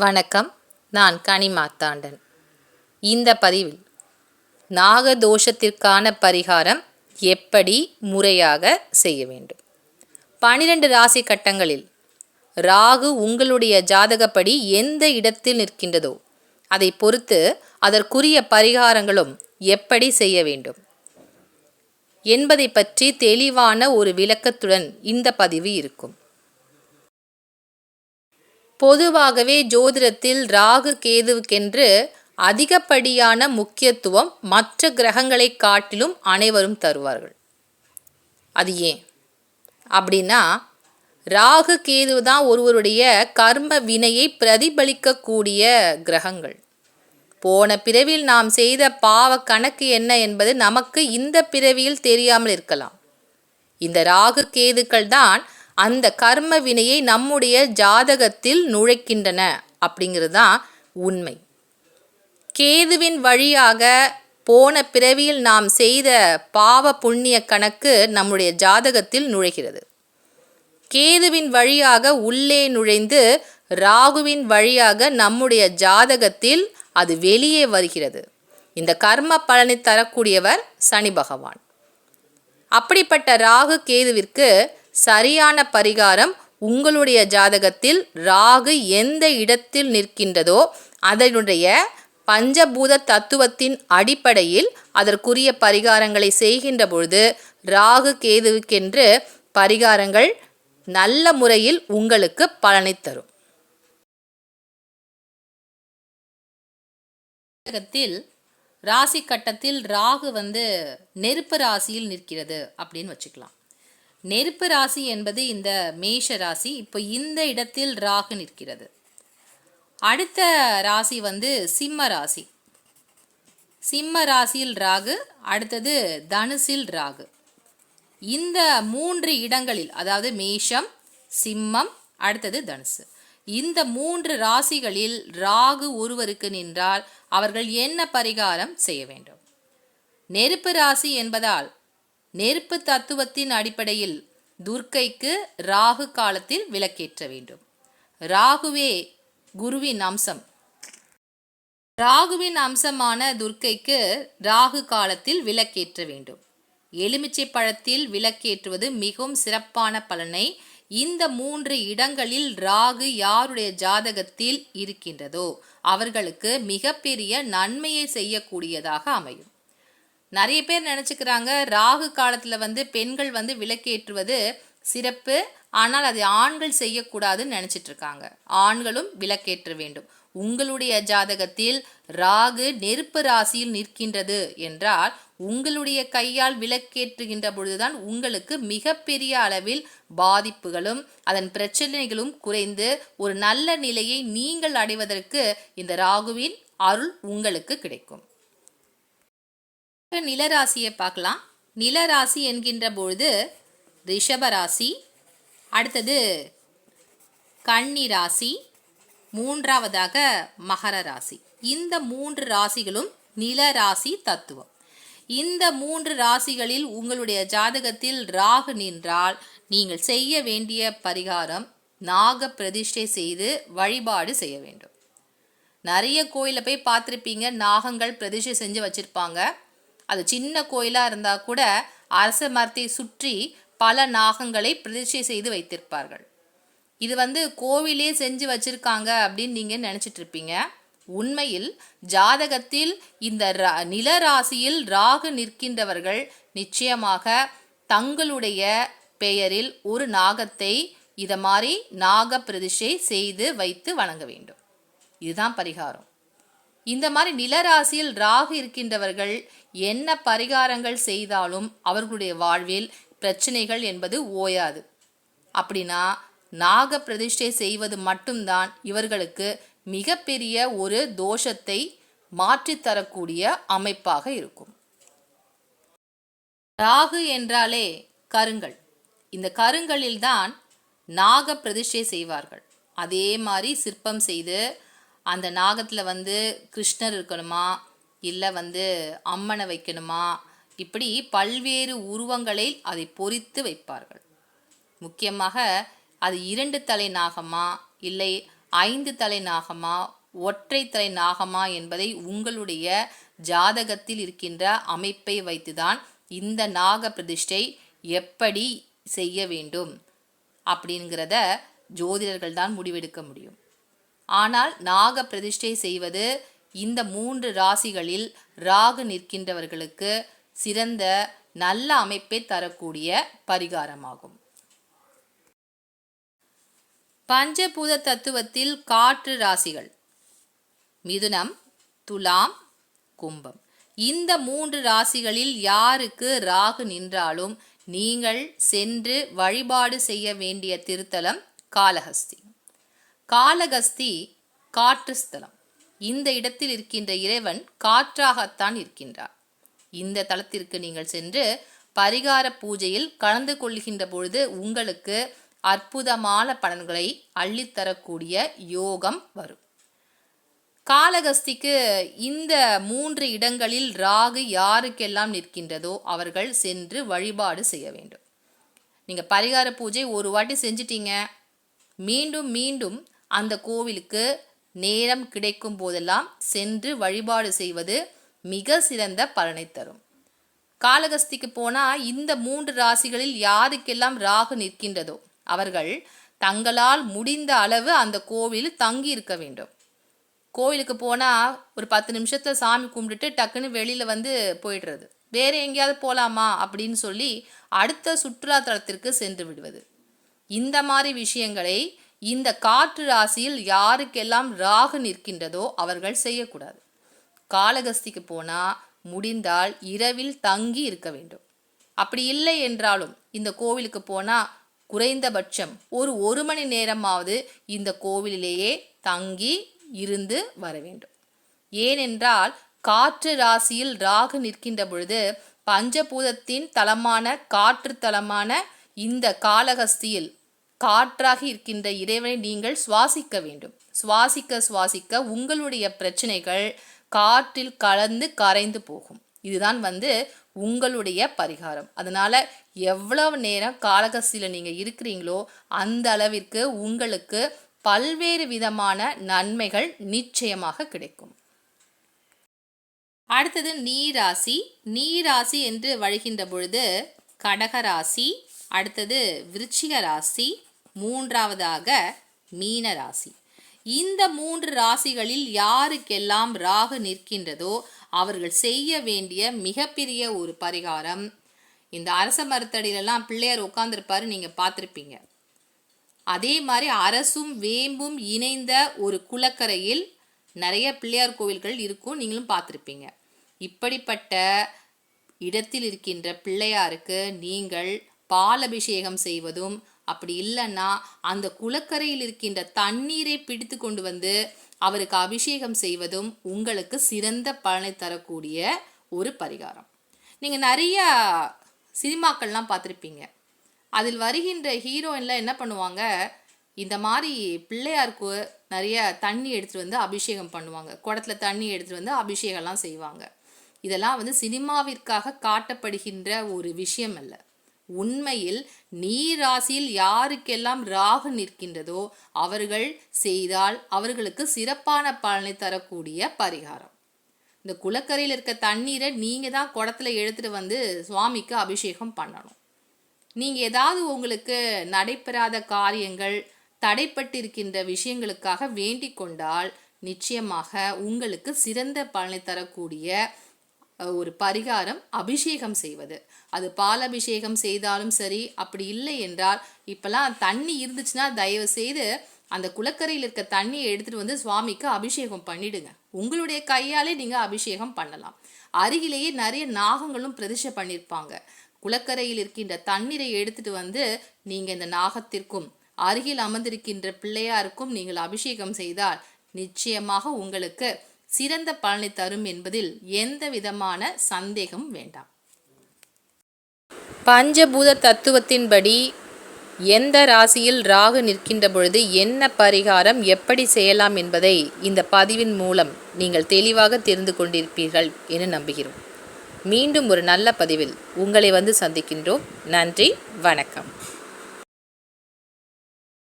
வணக்கம். நான் கனிமாத்தாண்டன் இந்த பதிவில் நாகதோஷத்திற்கான பரிகாரம் எப்படி முறையாக செய்ய வேண்டும்? பனிரெண்டு ராசி கட்டங்களில் ராகு உங்களுடைய ஜாதகப்படி எந்த இடத்தில் நிற்கின்றதோ அதை பொறுத்து அதற்குரிய பரிகாரங்களும் எப்படி செய்ய வேண்டும்? என்பதை பற்றி தெளிவான ஒரு விளக்கத்துடன் இந்த பதிவு இருக்கும். பொதுவாகவே ஜோதிடத்தில் ராகு கேதுவுக்கென்று அதிகப்படியான முக்கியத்துவம் மற்ற கிரகங்களை காட்டிலும் அனைவரும் தருவார்கள். அது ஏன்? அப்படின்னா ராகு கேது தான் ஒருவருடைய கர்ம வினையை பிரதிபலிக்கக்கூடிய கிரகங்கள். போன பிறவியில் நாம் செய்த பாவ கணக்கு என்ன என்பது நமக்கு இந்த பிறவியில் தெரியாமல் இருக்கலாம். இந்த ராகு கேதுக்கள் தான் அந்த கர்ம வினையை நம்முடைய ஜாதகத்தில் நுழைக்கின்றன அப்படிங்கிறது தான் உண்மை. கேதுவின் வழியாக போன பிறவியில் நாம் செய்த பாவ புண்ணிய கணக்கு நம்முடைய ஜாதகத்தில் நுழைகிறது. கேதுவின் வழியாக உள்ளே நுழைந்து ராகுவின் வழியாக நம்முடைய ஜாதகத்தில் அது வெளியே வருகிறது. இந்த கர்ம பலனை தரக்கூடியவர் சனி பகவான். அப்படிப்பட்ட ராகு கேதுவிற்கு சரியான பரிகாரம் உங்களுடைய ஜாதகத்தில் ராகு எந்த இடத்தில் நிற்கின்றதோ அதனுடைய பஞ்சபூத தத்துவத்தின் அடிப்படையில் அதற்குரிய பரிகாரங்களை செய்கின்ற பொழுது ராகு கேதுவுக்கென்று பரிகாரங்கள் நல்ல முறையில் உங்களுக்கு பலனை தரும். ஜாதகத்தில் ராசி கட்டத்தில் ராகு வந்து நெருப்பு ராசியில் நிற்கிறது அப்படின்னு வச்சுக்கலாம். நெருப்பு ராசி என்பது இந்த மேஷ ராசி. இப்போ இந்த இடத்தில் ராகு நிற்கிறது. அடுத்த ராசி வந்து சிம்ம ராசி. சிம்ம ராசியில் ராகு அடுத்தது தனுசில் ராகு. இந்த மூன்று இடங்களில் அதாவது மேஷம் சிம்மம் அடுத்தது தனுசு. இந்த மூன்று ராசிகளில் ராகு ஒருவருக்கு நின்றால் அவர்கள் என்ன பரிகாரம் செய்ய வேண்டும்? நெருப்பு ராசி என்பதால் நெருப்பு தத்துவத்தின் அடிப்படையில் துர்க்கைக்கு ராகு காலத்தில் விளக்கேற்ற வேண்டும். ராகுவே குருவின் அம்சம். ராகுவின் அம்சமான துர்க்கைக்கு ராகு காலத்தில் விளக்கேற்ற வேண்டும். எலுமிச்சை பழத்தில் விளக்கேற்றுவது மிகவும் சிறப்பான பலனை இந்த மூன்று இடங்களில் ராகு யாருடைய ஜாதகத்தில் இருக்கின்றதோ அவர்களுக்கு மிகப்பெரிய நன்மையை செய்யக்கூடியதாக அமையும். நிறைய பேர் நினச்சிக்கிறாங்க ராகு காலத்தில் வந்து பெண்கள் வந்து விளக்கேற்றுவது சிறப்பு ஆனால் அதை ஆண்கள் செய்யக்கூடாதுன்னு நினச்சிட்டு இருக்காங்க ஆண்களும் விளக்கேற்ற வேண்டும். உங்களுடைய ஜாதகத்தில் ராகு நெருப்பு ராசியில் நிற்கின்றது என்றால் உங்களுடைய கையால் விளக்கேற்றுகின்ற பொழுதுதான் உங்களுக்கு மிகப்பெரிய அளவில் பாதிப்புகளும் அதன் பிரச்சனைகளும் குறைந்து ஒரு நல்ல நிலையை நீங்கள் அடைவதற்கு இந்த ராகுவின் அருள் உங்களுக்கு கிடைக்கும். நிலராசியை பார்க்கலாம். நிலராசி என்கின்ற பொழுது ரிஷபராசி அடுத்தது கன்னி ராசி மூன்றாவதாக மகர ராசி. இந்த மூன்று ராசிகளும் நிலராசி தத்துவம். இந்த மூன்று ராசிகளில் உங்களுடைய ஜாதகத்தில் ராகு நின்றால் நீங்கள் செய்ய வேண்டிய பரிகாரம் நாக பிரதிஷ்டை செய்து வழிபாடு செய்ய வேண்டும். நிறைய கோயிலில் போய் பார்த்துருப்பீங்க நாகங்கள் பிரதிஷ்டை செஞ்சு வச்சுருப்பாங்க. அது சின்ன கோயிலாக இருந்தால் கூட அரச மரத்தை சுற்றி பல நாகங்களை பிரதிஷ்டை செய்து வைத்திருப்பார்கள். இது வந்து கோவிலே செஞ்சு வச்சுருக்காங்க அப்படின்னு நீங்கள் நினச்சிட்டு இருப்பீங்க. உண்மையில் ஜாதகத்தில் இந்த நில ராசியில் ராகு நிற்கின்றவர்கள் நிச்சயமாக தங்களுடைய பெயரில் ஒரு நாகத்தை இதை மாதிரி நாக பிரதிஷ்டை செய்து வைத்து வணங்க வேண்டும். இதுதான் பரிகாரம். இந்த மாதிரி நிலராசியில் ராகு இருக்கின்றவர்கள் என்ன பரிகாரங்கள் செய்தாலும் அவர்களுடைய வாழ்வில் பிரச்சனைகள் என்பது ஓயாது. அப்படின்னா நாக பிரதிஷ்டை செய்வது மட்டும்தான் இவர்களுக்கு மிகப்பெரிய ஒரு தோஷத்தை மாற்றித்தரக்கூடிய அமைப்பாக இருக்கும். ராகு என்றாலே கருங்கல். இந்த கருங்கலில்தான் நாக பிரதிஷ்டை செய்வார்கள். அதே மாதிரி சிற்பம் செய்து அந்த நாகத்தில் வந்து கிருஷ்ணர் இருக்கணுமா? இல்லை வந்து அம்மனை வைக்கணுமா? இப்படி பல்வேறு உருவங்களை அதை பொறித்து வைப்பார்கள். முக்கியமாக அது இரண்டு தலை நாகமா? இல்லை ஐந்து தலை நாகமா? ஒற்றை தலை நாகமா என்பதை உங்களுடைய ஜாதகத்தில் இருக்கின்ற அமைப்பை வைத்துதான் இந்த நாக பிரதிஷ்டை எப்படி செய்ய வேண்டும் அப்படிங்கிறத ஜோதிடர்கள் தான் முடிவெடுக்க முடியும். ஆனால் நாக பிரதிஷ்டை செய்வது இந்த மூன்று ராசிகளில் ராகு நிற்கின்றவர்களுக்கு சிறந்த நல்ல அமைப்பை தரக்கூடிய பரிகாரமாகும். பஞ்சபூத தத்துவத்தில் காற்று ராசிகள். மிதுனம் துலாம் கும்பம். இந்த மூன்று ராசிகளில் யாருக்கு ராகு நின்றாலும் நீங்கள் சென்று வழிபாடு செய்ய வேண்டிய திருத்தலம் காலஹஸ்தி. காலகஸ்தி காற்று ஸ்தலம். இந்த இடத்தில் இருக்கின்ற இறைவன் காற்றாகத்தான் இருக்கின்றார். இந்த தலத்திற்கு நீங்கள் சென்று பரிகார பூஜையில் கலந்து கொள்கின்ற பொழுது உங்களுக்கு அற்புதமான பலன்களை அள்ளித்தரக்கூடிய யோகம் வரும். காலகஸ்திக்கு இந்த மூன்று இடங்களில் ராகு யாருக்கெல்லாம் நிற்கின்றதோ அவர்கள் சென்று வழிபாடு செய்ய வேண்டும். நீங்கள் பரிகார பூஜை ஒரு வாட்டி செஞ்சிட்டீங்க. மீண்டும் மீண்டும் அந்த கோவிலுக்கு நேரம் கிடைக்கும் போதெல்லாம் சென்று வழிபாடு செய்வது மிக சிறந்த பலனை தரும். காலகஸ்திக்கு போனால் இந்த மூன்று ராசிகளில் யாருக்கெல்லாம் ராகு நிற்கின்றதோ அவர்கள் தங்களால் முடிந்த அளவு அந்த கோவில் தங்கி இருக்க வேண்டும். கோவிலுக்கு போனால் ஒரு பத்து நிமிஷத்தில் சாமி கும்பிட்டுட்டு டக்குன்னு வெளியில் வந்து போயிடுறது. வேறு எங்கேயாவது போகலாமா அப்படின்னு சொல்லி அடுத்த சுற்றுலா தலத்திற்கு சென்று விடுவது. இந்த மாதிரி விஷயங்களை இந்த காற்று ராசியில் யாருக்கெல்லாம் ராகு நிற்கின்றதோ அவர்கள் செய்யக்கூடாது. காலகஸ்திக்கு போனால் முடிந்தால் இரவில் தங்கி இருக்க வேண்டும். அப்படி இல்லை என்றாலும் இந்த கோவிலுக்கு போனால் குறைந்தபட்சம் ஒரு ஒரு மணி நேரமாவது இந்த கோவிலிலேயே தங்கி இருந்து வர வேண்டும். ஏனென்றால் காற்று ராசியில் ராகு நிற்கின்ற பொழுது பஞ்சபூதத்தின் தலமான காற்று தலமான இந்த காலகஸ்தியில் காற்றாக இருக்கின்ற இறைவனை நீங்கள் சுவாசிக்க வேண்டும். சுவாசிக்க சுவாசிக்க உங்களுடைய பிரச்சனைகள் காற்றில் கலந்து கரைந்து போகும். இதுதான் வந்து உங்களுடைய பரிகாரம். அதனால எவ்வளவு நேரம் காலகஸ்தியில் நீங்கள் இருக்கிறீங்களோ அந்த அளவிற்கு உங்களுக்கு பல்வேறு விதமான நன்மைகள் நிச்சயமாக கிடைக்கும். அடுத்தது நீராசி. நீராசி என்று வழிகின்ற பொழுது கடகராசி அடுத்தது விருச்சிக ராசி மூன்றாவதாக மீன ராசி. இந்த மூன்று ராசிகளில் யாருக்கெல்லாம் ராகு நிற்கின்றதோ அவர்கள் செய்ய வேண்டிய மிகப்பெரிய ஒரு பரிகாரம். இந்த அரச மரத்தடியிலலாம் பிள்ளையார் உட்காந்துருப்பாரு நீங்கள் பார்த்துருப்பீங்க. அதே மாதிரி அரசும் வேம்பும் இணைந்த ஒரு குளக்கரையில் நிறைய பிள்ளையார் கோவில்கள் இருக்கும் நீங்களும் பார்த்துருப்பீங்க. இப்படிப்பட்ட இடத்தில் இருக்கின்ற பிள்ளையாருக்கு நீங்கள் பாலபிஷேகம் செய்வதும் அப்படி இல்லைன்னா அந்த குளக்கரையில் இருக்கின்ற தண்ணீரை பிடித்து கொண்டு வந்து அவருக்கு அபிஷேகம் செய்வதும் உங்களுக்கு சிறந்த பலனை தரக்கூடிய ஒரு பரிகாரம். நீங்கள் நிறைய சினிமாக்கள்லாம் பார்த்துருப்பீங்க. அதில் வருகின்ற ஹீரோயின்லாம் என்ன பண்ணுவாங்க? இந்த மாதிரி பிள்ளையாருக்கு நிறைய தண்ணி எடுத்துகிட்டு வந்து அபிஷேகம் பண்ணுவாங்க. குடத்துல தண்ணி எடுத்துகிட்டு வந்து அபிஷேகம்லாம் செய்வாங்க. இதெல்லாம் வந்து சினிமாவிற்காக காட்டப்படுகின்ற ஒரு விஷயம் அல்ல. உண்மையில் நீராசியில் ராசியில் யாருக்கெல்லாம் ராகு நிற்கின்றதோ அவர்கள் செய்தால் அவர்களுக்கு சிறப்பான பலனை தரக்கூடிய பரிகாரம். இந்த குளக்கரையில் இருக்க தண்ணீரை நீங்கள் தான் குடத்துல எடுத்துகிட்டு வந்து சுவாமிக்கு அபிஷேகம் பண்ணணும். நீங்கள் ஏதாவது உங்களுக்கு நடைபெறாத காரியங்கள் தடைப்பட்டிருக்கின்ற விஷயங்களுக்காக வேண்டிக் கொண்டால் நிச்சயமாக உங்களுக்கு சிறந்த பலனை தரக்கூடிய ஒரு பரிகாரம் அபிஷேகம் செய்வது. அது பால் அபிஷேகம் செய்தாலும் சரி அப்படி இல்லை என்றால் இப்போல்லாம் தண்ணி இருந்துச்சுன்னா தயவு செய்து அந்த குளக்கரையில் இருக்க தண்ணியை எடுத்துகிட்டு வந்து சுவாமிக்கு அபிஷேகம் பண்ணிடுங்க. உங்களுடைய கையாலே நீங்கள் அபிஷேகம் பண்ணலாம். அருகிலேயே நிறைய நாகங்களும் பிரதிஷ்டை பண்ணியிருப்பாங்க குளக்கரையில் இருக்கின்ற தண்ணீரை எடுத்துட்டு வந்து நீங்கள் இந்த நாகத்திற்கும் அருகில் அமர்ந்திருக்கின்ற பிள்ளையாருக்கும் நீங்கள் அபிஷேகம் செய்தால் நிச்சயமாக உங்களுக்கு சிறந்த பலனை தரும் என்பதில் எந்த விதமான சந்தேகம் வேண்டாம். பஞ்சபூத தத்துவத்தின்படி எந்த ராசியில் ராகு நிற்கின்ற பொழுது என்ன பரிகாரம் எப்படி செய்யலாம் என்பதை இந்த பதிவின் மூலம் நீங்கள் தெளிவாக தெரிந்து கொண்டிருப்பீர்கள் என நம்புகிறோம். மீண்டும் ஒரு நல்ல பதிவில் உங்களை வந்து சந்திக்கின்றோம். நன்றி வணக்கம்.